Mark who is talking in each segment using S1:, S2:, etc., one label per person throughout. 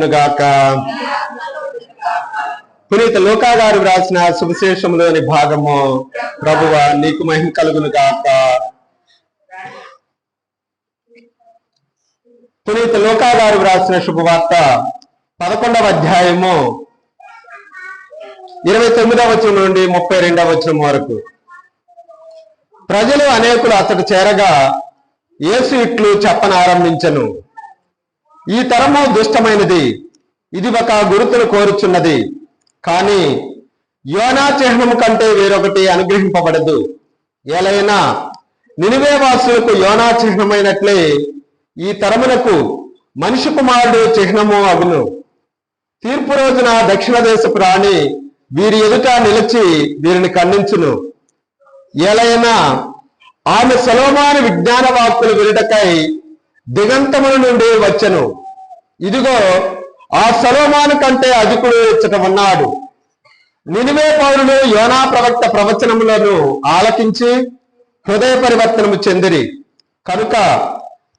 S1: గాక. పునీత లోకా గారు వ్రాసిన సువిశేషంలోని భాగము ప్రభువ నీకు మహిమ కలుగును గాక. పునీత లోకా గారు వ్రాసిన శుభవార్త పదకొండవ అధ్యాయము ఇరవై తొమ్మిదవ వచనం నుండి ముప్పై రెండవ వచనం వరకు. ప్రజలు అనేకులు అతడు చేరగా యేసు ఇట్లు చెప్పనారంభించను ఈ తరము దుష్టమైనది. ఇది ఒక గురుతును కోరుచున్నది. కానీ యోనా చిహ్నము కంటే వేరొకటి అనుగ్రహింపబడదు. ఏలైనా నినివే వాసులకు యోనా చిహ్నమైనట్లే ఈ తరమునకు మనిషి కుమారుడు చిహ్నము అగును. తీర్పు రోజున దక్షిణ దేశపు రాణి వీరి ఎదుట నిలిచి వీరిని ఖండించును. ఏలైనా ఆమె సలోమాని విజ్ఞాన వాక్కులు వినటకై దిగంతముల నుండి వచ్చెను. ఇదిగో ఆ సలోమాను కంటే అధికుడు ఇచ్చట ఉన్నాడు నినివే పౌరులు యోనా ప్రవక్త ప్రవచనములను ఆలకించి హృదయ పరివర్తనము చెందిరి. కనుక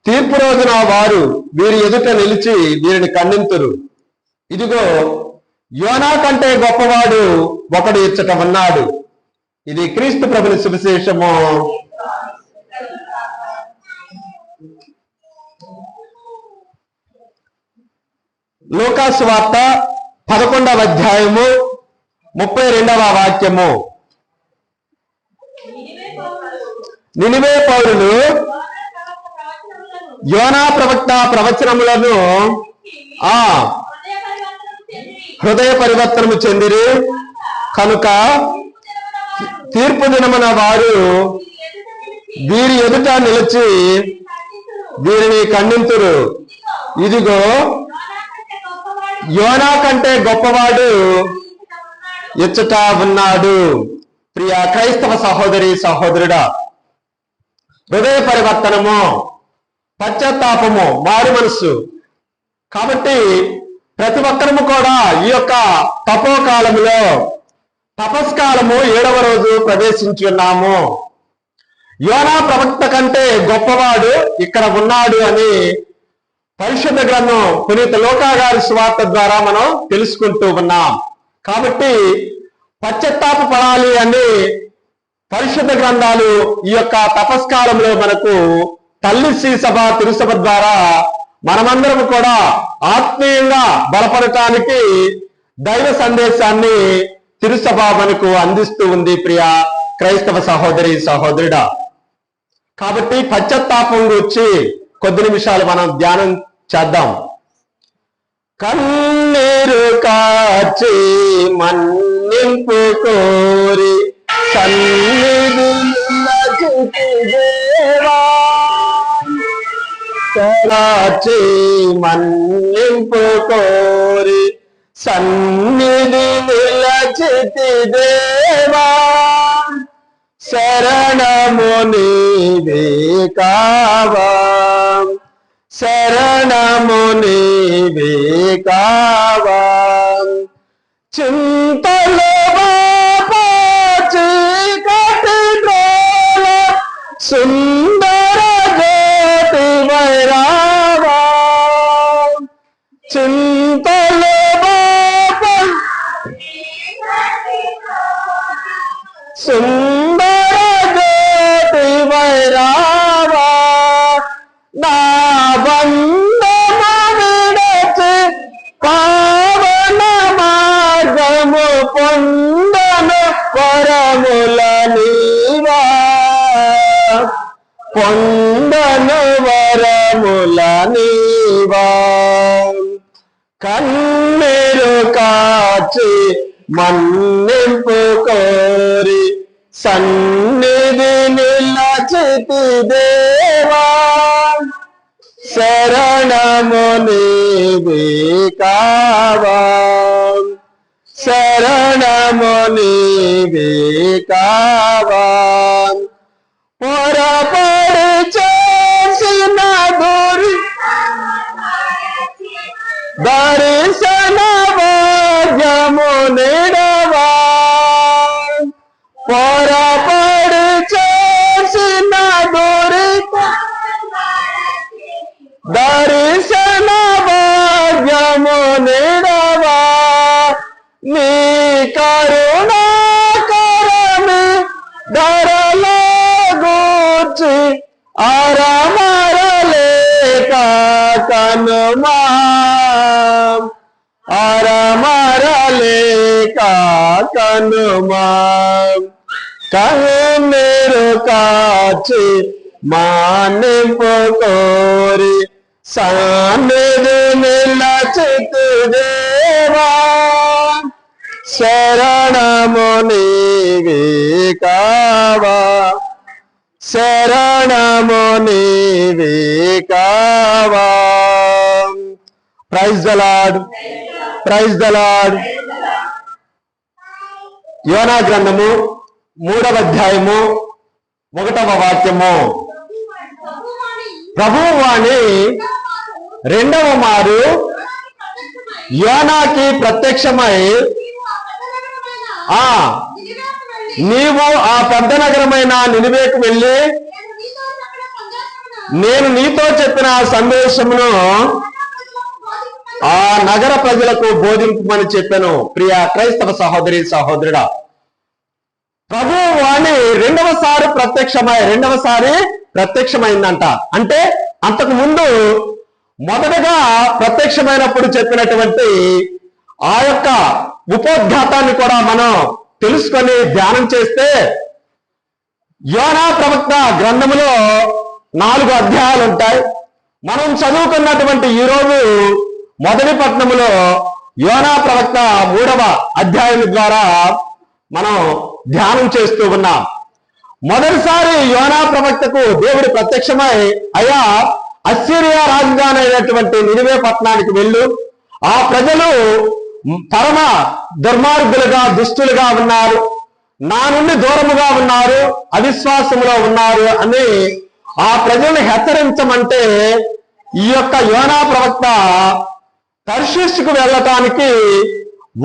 S1: తీర్పు రోజున వారు వీరి ఎదుట నిలిచి వీరిని ఖండింతురు. ఇదిగో యోనా కంటే గొప్పవాడు ఒకడు ఇచ్చట ఉన్నాడు ఇది క్రీస్తు ప్రభుని సువిశేషము. లోకాసు వార్త పదకొండవ అధ్యాయము ముప్పై రెండవ వాక్యము. నినివే పౌరులు యోనా ప్రవక్త ప్రవచనములను ఆ హృదయ పరివర్తనము చెందిరి. కనుక తీర్పు దినమున వారు వీరి ఎదుట నిలిచి వీరిని ఖండింతురు. ఇదిగో యోనా కంటే గొప్పవాడు ఎచ్చట ఉన్నాడు. ప్రియ క్రైస్తవ సహోదరి సహోదరుడా హృదయ పరివర్తనము పశ్చాత్తాపము మారు మనస్సు. కాబట్టి ప్రతి ఒక్కరము కూడా ఈ యొక్క తపోకాలములో తపస్కాలము ఏడవ రోజు ప్రవేశించి ఉన్నాము. యోనా ప్రవక్త కంటే గొప్పవాడు ఇక్కడ ఉన్నాడు అని పరిశుద్ధ గ్రంథం పునీత లోకా గారి స్వార్త ద్వారా మనం తెలుసుకుంటూ ఉన్నాం. కాబట్టి పశ్చత్తాప పడాలి అని పరిశుద్ధ గ్రంథాలు ఈ యొక్క తపస్కారంలో మనకు తల్లి శ్రీ సభ తిరుసభ ద్వారా మనమందరం కూడా ఆత్మీయంగా బలపడటానికి దైవ సందేశాన్ని తిరుసభ మనకు అందిస్తూ ఉంది ప్రియ క్రైస్తవ సహోదరి సహోదరుడా. కాబట్టి పశ్చత్తాపం గురించి కొద్ది నిమిషాలు మనం ధ్యానం చేద్దాం. కన్నీరు కాచి మన్నింపు కోరి కాచి మన్నింపు కోరి సన్నిధి నిలచితి దేవా. శరణము నీవే. కావా. శరణము నీవే కావా. చింతలో కన్నీరు కాచి మన్నింపు కోరి సన్నిధి నిలచితి దేవా శరణము నీవే కావా శరణము দর্শনব যেমন পর পড়ছে না দূরিত দর্শনব যেমন নি করুণা করমে ধরল গুছি আর মারলে কাকন মা కనుమా అరమరలేక కనుమా కన్నీరు కాచి మానింపు కోరి సానిధి నిలచితు దేవా శరణము నీవే కావా శరణము నీవే కావా praise the lord praise the lord యోనా గ్రంథము మూడవ అధ్యాయము ఒకటవ వాక్యము. ప్రభువు వాణి రెండవ మారు యోనాకి ప్రత్యక్షమై ఆ నీవు ఆ పెద్ద నగరమైన నినివేకు వెళ్ళి నేను నీతో చెప్పిన సందేశమును ఆ నగర ప్రజలకు బోధింపమని చెప్పాను. ప్రియ క్రైస్తవ సహోదరి సహోదరుడా. ప్రభు వాణి రెండవసారి ప్రత్యక్షమై రెండవసారి ప్రత్యక్షమైందంట. అంటే అంతకు ముందు మొదటగా ప్రత్యక్షమైనప్పుడు చెప్పినటువంటి ఆ యొక్క ఉపోద్ఘాతాన్ని కూడా మనం తెలుసుకొని ధ్యానం చేస్తే యోనా ప్రవక్త గ్రంథములో నాలుగు అధ్యాయాలు ఉంటాయి. మనం చదువుకున్నటువంటి ఈరోజు మొదటి పట్నములో యోనా ప్రవక్త మూడవ అధ్యాయం ద్వారా మనం ధ్యానం చేస్తూ ఉన్నాం. మొదటిసారి యోనా ప్రవక్తకు దేవుడు ప్రత్యక్షమై అయ్యా అస్సిరియా రాజధాని అయినటువంటి నినివే పట్టణానికి వెళ్ళు. ఆ ప్రజలు పరమ దుర్మార్గులుగా దుష్టులుగా ఉన్నారు. నా నుండి దూరముగా ఉన్నారు అవిశ్వాసములో ఉన్నారు అని ఆ ప్రజల్ని హెచ్చరించమంటే ఈ యొక్క యోనా ప్రవక్త తర్షిష్కు వెళ్ళటానికి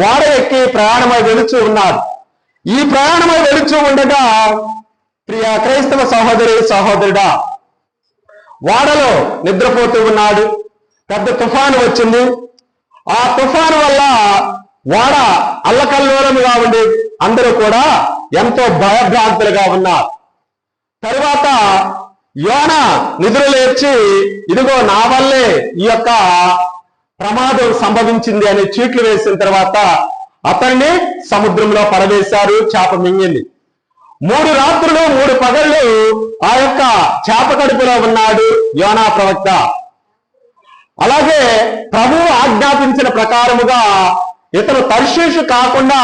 S1: వాడ ఎక్కి ప్రయాణమై వెలుచు ఉన్నారు. ఈ ప్రయాణమై వెలుచు ఉండగా ప్రియ క్రైస్తవ సహోదరి సహోదరుడా వాడలో నిద్రపోతూ ఉన్నాడు. పెద్ద తుఫాను వచ్చింది. ఆ తుఫాను వల్ల వాడ అల్లకల్లోలముగా ఉండి అందరూ కూడా ఎంతో భయభ్రాంతులుగా ఉన్నారు. తరువాత యోన నిద్రలేచి ఇదిగో నా వల్లే ఈ యొక్క ప్రమాదం సంభవించింది అని చీట్లు వేసిన తర్వాత అతన్ని సముద్రంలో పడవేశారు చేప మింగింది. మూడు రాత్రులు మూడు పగళ్ళు ఆ యొక్క చేప కడుపులో ఉన్నాడు యోనా ప్రవక్త. అలాగే ప్రభువు ఆజ్ఞాపించిన ప్రకారముగా ఇతను తర్శీషు కాకుండా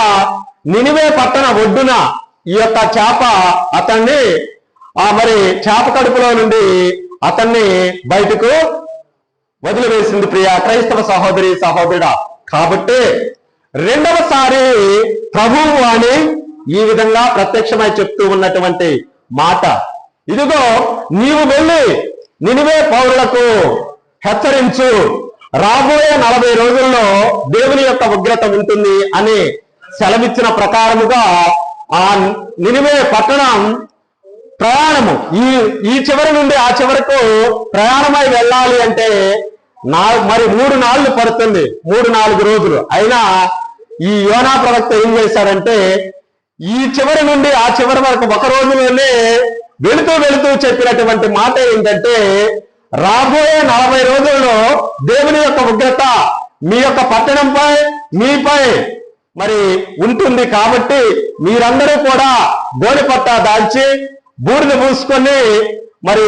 S1: నినివే పట్టణ ఒడ్డున ఈ యొక్క చేప అతన్ని ఆ మరి చేప కడుపులో నుండి అతన్ని బయటకు వదిలివేసింది ప్రియ క్రైస్తవ సహోదరి సహోదరుడా. కాబట్టి రెండవసారి ప్రభువు అని ఈ విధంగా ప్రత్యక్షమై చెప్తూ ఉన్నటువంటి మాట. ఇదిగో నీవు వెళ్ళి నినివే పౌరులకు హెచ్చరించు. రాబోయే నలభై రోజుల్లో దేవుని యొక్క ఉగ్రత ఉంటుంది అని సెలవిచ్చిన ప్రకారముగా ఆ నినివే పట్టణం ప్రయాణము. ఈ ఈ చివరి నుండి ఆ చివరకు ప్రయాణమై వెళ్ళాలి అంటే నా మరి మూడు నాళ్ళు పడుతుంది. మూడు నాలుగు రోజులు. అయినా ఈ యోనా ప్రవక్త ఏం చేశారంటే ఈ చివరి నుండి ఆ చివరి వరకు ఒక రోజులోనే వెళుతూ వెళుతూ చెప్పినటువంటి మాట ఏంటంటే రాబోయే నలభై రోజుల్లో దేవుని యొక్క ఉగ్రత మీ యొక్క పట్టణంపై మీపై మరి ఉంటుంది కాబట్టి మీరందరూ కూడా గోడిపట్ట దాల్చి బూడిద పూసుకొని మరి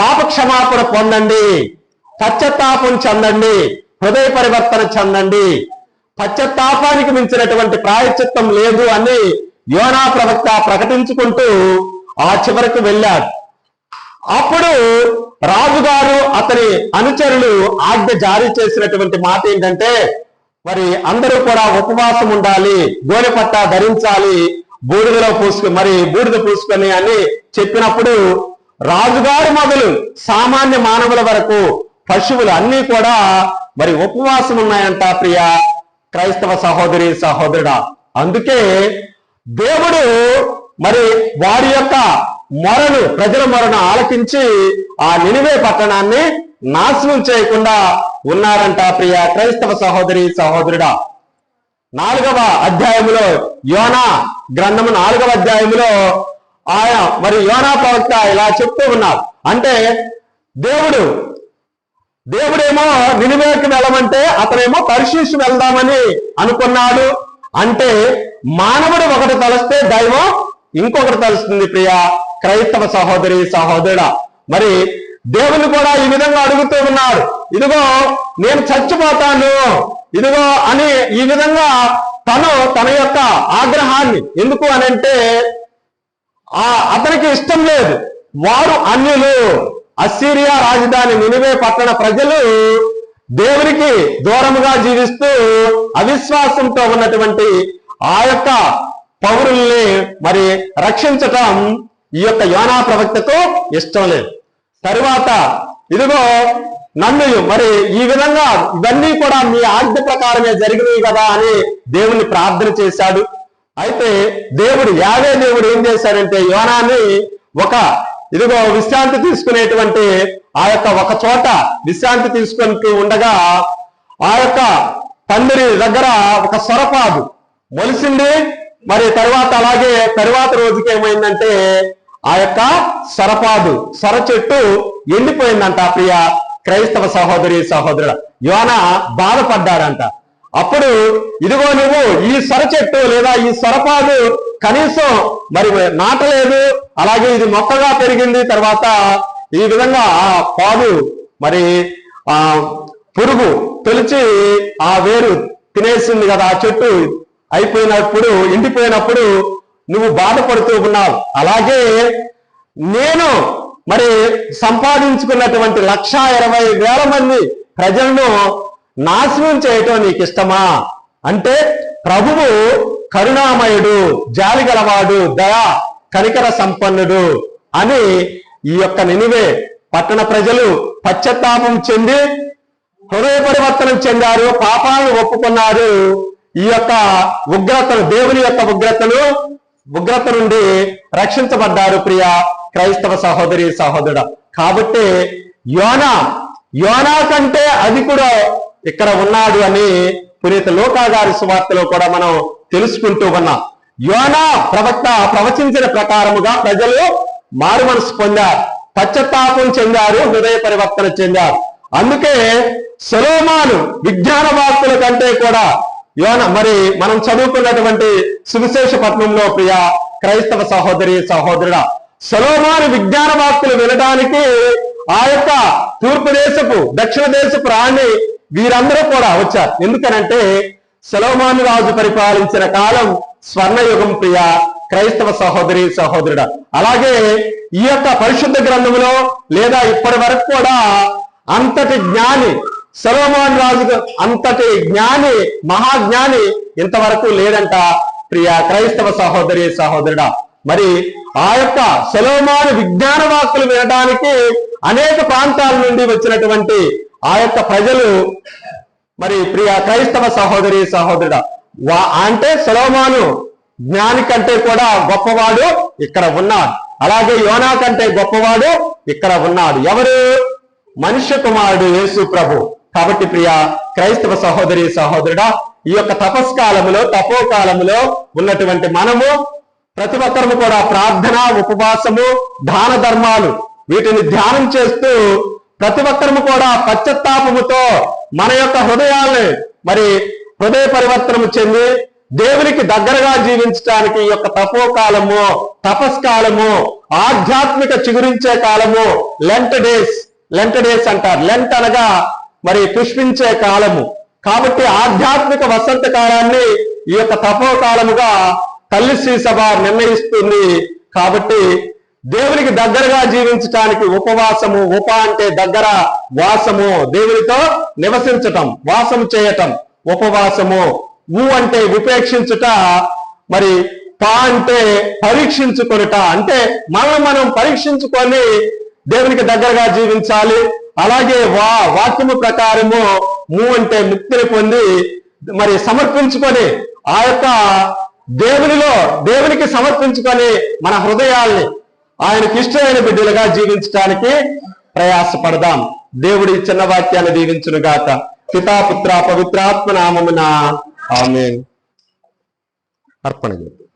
S1: పాప క్షమాపణ పొందండి. పశ్చత్తాపం చెందండి హృదయ పరివర్తన చెందండి. పశ్చత్తాపానికి మించినటువంటి ప్రాయశ్చిత్తం లేదు అని యోనా ప్రవక్త ప్రకటించుకుంటూ ఆ చివరకు వెళ్ళాడు. అప్పుడు రాజుగారు అతని అనుచరులు ఆజ్ఞ జారీ చేసినటువంటి మాట ఏంటంటే మరి అందరూ కూడా ఉపవాసం ఉండాలి గోనె పట్ట ధరించాలి బూడిదలో పూసుకు మరి బూడిద పూసుకొని అని చెప్పినప్పుడు రాజుగారు మొదలు సామాన్య మానవుల వరకు పశువులు అన్ని కూడా మరి ఉపవాసం ఉన్నాయంట ప్రియ క్రైస్తవ సహోదరి సహోదరుడా. అందుకే దేవుడు మరి వారి యొక్క మొరను ప్రజల మొరను ఆలకించి ఆ నినివే పట్టణాన్ని నాశనం చేయకుండా ఉన్నారంట ప్రియ క్రైస్తవ సహోదరి సహోదరుడా. నాలుగవ అధ్యాయములో యోనా గ్రంథము నాలుగవ అధ్యాయములో ఆయన మరి యోనా ప్రవక్త ఇలా చెప్తూ ఉన్నారు. అంటే దేవుడు దేవుడేమో నినివేకి వెళ్ళమంటే అతనేమో పరిశీలిసి వెళ్దామని అనుకున్నాడు. అంటే మానవుడు ఒకటి తలస్తే దైవం ఇంకొకటి తలుస్తుంది ప్రియ. క్రైస్తవ సహోదరి సహోదరుడా. మరి దేవుని కూడా ఈ విధంగా అడుగుతూ ఉన్నాడు. ఇదిగో నేను చచ్చిపోతాను. ఇదిగో అని ఈ విధంగా తను తన యొక్క ఆగ్రహాన్ని ఎందుకు అని అంటే ఆ అతనికి ఇష్టం లేదు. వారు అన్యులు. అస్సీరియా రాజధాని నినివే పట్టణ ప్రజలు దేవునికి దూరముగా జీవిస్తూ అవిశ్వాసంతో ఉన్నటువంటి ఆ యొక్క పౌరుల్ని మరి రక్షించటం ఈ యొక్క యోనా ప్రవక్తకు ఇష్టం లేదు. తరువాత ఇదిగో నన్ను మరి ఈ విధంగా ఇవన్నీ కూడా మీ ఆజ్ఞ ప్రకారమే జరిగినవి కదా అని దేవుని ప్రార్థన చేశాడు. అయితే దేవుడు యావే దేవుడు ఏం చేశాడంటే యోనాన్ని ఒక ఇదిగో విశ్రాంతి తీసుకునేటువంటి ఆ యొక్క ఒక చోట విశ్రాంతి తీసుకుంటూ ఉండగా ఆ యొక్క పందిరి దగ్గర ఒక సొరపాదు మొలిసింది. మరి తర్వాత అలాగే తరువాత రోజుకి ఏమైందంటే ఆ యొక్క సరపాదు సొర చెట్టు ఎండిపోయిందంట ప్రియ క్రైస్తవ సహోదరి సహోదరుడు. యోన బాధపడ్డాడంట. అప్పుడు ఇదిగో నువ్వు ఈ సొర చెట్టు లేదా ఈ సొరపాదు కనీసం మరి నాటలేదు. అలాగే ఇది మొక్కగా పెరిగింది. తర్వాత ఈ విధంగా ఆ పాదు మరి ఆ పురుగు తొలిచి ఆ వేరు తినేసింది కదా ఆ చెట్టు అయిపోయినప్పుడు ఎండిపోయినప్పుడు నువ్వు బాధపడుతూ ఉన్నావు. అలాగే నేను మరి సంపాదించుకున్నటువంటి లక్ష ఇరవై వేల మంది ప్రజలను నాశనం చేయటం నీకు ఇష్టమా అంటే ప్రభువు కరుణామయుడు జాలి గలవాడు దయా కనికర సంపన్నుడు అని ఈ యొక్క నినివే పట్టణ ప్రజలు పశ్చత్తాపం చెంది హృదయ పరివర్తనం చెందారు పాపాలను ఒప్పుకున్నారు. ఈ యొక్క ఉగ్రతను దేవుని యొక్క ఉగ్రతను ఉగ్రత నుండి రక్షించబడ్డారు ప్రియ క్రైస్తవ సహోదరి సహోదరుడు. కాబట్టి యోనా యోనా కంటే అది కూడా ఇక్కడ ఉన్నాడు అని పునీత లోకా గారి సువార్తలో కూడా మనం తెలుసుకుంటూ ఉన్నాం. యోనా ప్రవక్త ప్రవచించిన ప్రకారముగా ప్రజలు మారు మనసు పొందారు. పశ్చత్తాపం చెందారు హృదయ పరివర్తన చెందారు. అందుకే సొలోమాను విజ్ఞాన వాక్కుల కంటే కూడా యోన మరి మనం చదువుకున్నటువంటి సువిశేష పట్నంలో ప్రియ క్రైస్తవ సహోదరి సహోదరుడ సొలోమాను విజ్ఞాన వార్తలు వినడానికి ఆ యొక్క తూర్పు దేశపు దక్షిణ దేశపు రాణి వీరందరూ కూడా వచ్చారు. ఎందుకనంటే సొలోమాను రాజు పరిపాలించిన కాలం స్వర్ణయుగం ప్రియ క్రైస్తవ సహోదరి సహోదరుడ. అలాగే ఈ యొక్క పరిశుద్ధ గ్రంథంలో లేదా ఇప్పటి వరకు కూడా అంతటి జ్ఞాని సొలోమాన్ రాజు అంతటి జ్ఞాని మహాజ్ఞాని ఇంతవరకు లేదంట ప్రియ క్రైస్తవ సహోదరి సహోదరుడా. మరి ఆ యొక్క సొలోమాను విజ్ఞాన వాక్కులు వినడానికి అనేక ప్రాంతాల నుండి వచ్చినటువంటి ఆ యొక్క ప్రజలు మరి ప్రియ క్రైస్తవ సహోదరి సహోదరుడా వా అంటే సలోమాను జ్ఞాని కంటే కూడా గొప్పవాడు ఇక్కడ ఉన్నాడు. అలాగే యోనా కంటే గొప్పవాడు ఇక్కడ ఉన్నాడు. ఎవరు? మనుష్య కుమారుడు యేసు ప్రభు. కాబట్టి ప్రియ క్రైస్తవ సహోదరి సహోదరుడా ఈ యొక్క తపస్కాలములో తపోకాలములో ఉన్నటువంటి మనము ప్రతి ఒక్కరము కూడా ప్రార్థన ఉపవాసము దాన ధర్మాలు వీటిని ధ్యానం చేస్తూ ప్రతి ఒక్కరము కూడా పశ్చత్తాపముతో మన యొక్క హృదయాల్ని మరి హృదయ పరివర్తనము చెంది దేవునికి దగ్గరగా జీవించడానికి ఈ యొక్క తపోకాలము తపస్కాలము ఆధ్యాత్మిక చిగురించే కాలము లెంట్ డేస్ లెంట్ డేస్ అంటారు. లెంట్ అనగా మరి పుష్పించే కాలము. కాబట్టి ఆధ్యాత్మిక వసంత కాలాన్ని ఈ యొక్క తపోకాలముగా తల్లి శ్రీ సభ నిర్ణయిస్తుంది. కాబట్టి దేవునికి దగ్గరగా జీవించటానికి ఉపవాసము ఉప అంటే దగ్గర వాసము దేవునితో నివసించటం వాసము చేయటం ఉపవాసము. ఊ అంటే ఉపేక్షించుట మరి పా అంటే పరీక్షించుకొనుట. అంటే మనం మనం పరీక్షించుకొని దేవునికి దగ్గరగా జీవించాలి. అలాగే వా వాక్యము ప్రకారము మూ అంటే ముక్తిని పొంది మరి సమర్పించుకొని ఆ యొక్క దేవునిలో దేవునికి సమర్పించుకొని మన హృదయాల్ని ఆయనకు ఇష్టమైన బిడ్డలుగా జీవించడానికి ప్రయాసపడదాం. దేవుడి చిన్న వాక్యాన్ని దీవించును గాక పితాపుత్ర పవిత్రాత్మ నామమున ఆమె అర్పణ చేద్దాం.